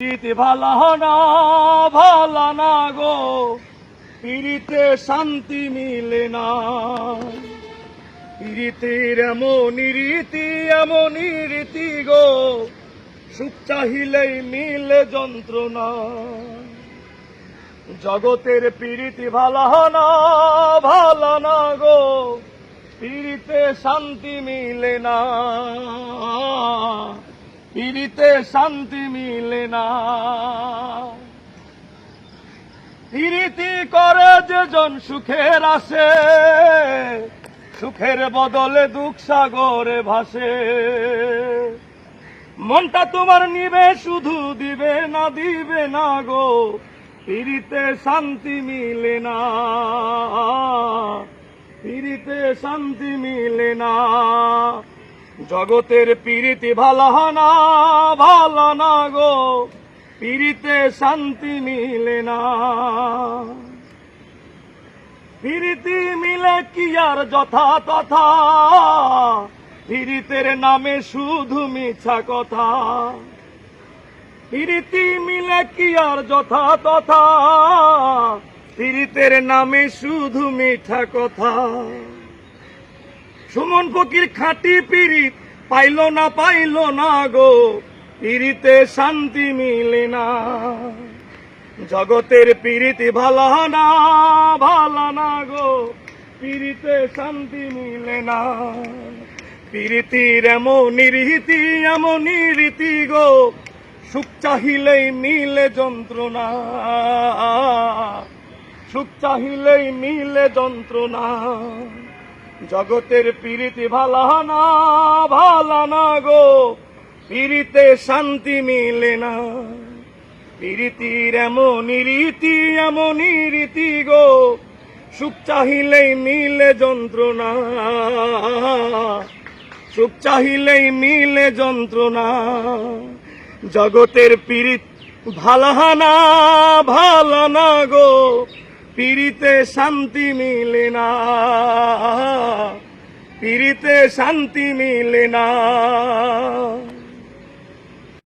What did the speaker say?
পিরিতে ভালা না ভালা না গো। পিরিতে শান্তি মিলে না। পিরিতের এমন রীতি এমন রীতি গো। সুখ চাহিলেই মিলে যন্ত্রণা। জগতের পিরিতি ভালা না ভালা না গো। পিরিতে শান্তি মিলে না। পিরিতে শান্তি মিলে না। পিরিতি করে যেজন সুখের আসে, সুখের বদলে দুঃখ সাগরে ভাসে। মনটা তোমার নিবে, শুধু দিবে না দিবে না গো পিরিতে শান্তি মিলে না। পিরিতে শান্তি মিলে না। জগতের পিরিতি ভালা না ভালা না গো। পিরিতে শান্তি মিলে না। পিরিতি মিলে কি আর যথা তথা? পিরিতের নামে শুধু মিছা কথা। পিরিতি মিলে কি আর যথা তথা? পিরিতের নামে শুধু মিঠা কথা। সুমন ফকির খাঁটি পিরিত পাইল না পাইল না গো। পিরিতে শান্তি মিলে না। জগতের পিরিতি ভালা না ভালা না গো। পিরিতে শান্তি মিলে না। পিরিতির এমন রীতি এমন রীতি গো। সুখ চাহিলেই মিলে যন্ত্রণা। সুখ চাহিলেই মিলে যন্ত্রণা। জগতের পিরিতি ভালা না ভালা না গো। পিরিতে শান্তি মিলে না। পিরিতির এমন রীতি এমন রীতি গো। সুখ চাহিলেই মিলে যন্ত্রণা। সুখ চাহিলেই মিলে যন্ত্রণা। জগতের পিরিত ভালাহানা ভালানা গো। পিরিতে শান্তি মিলে না। পিড়িতে শান্তি মিলে না।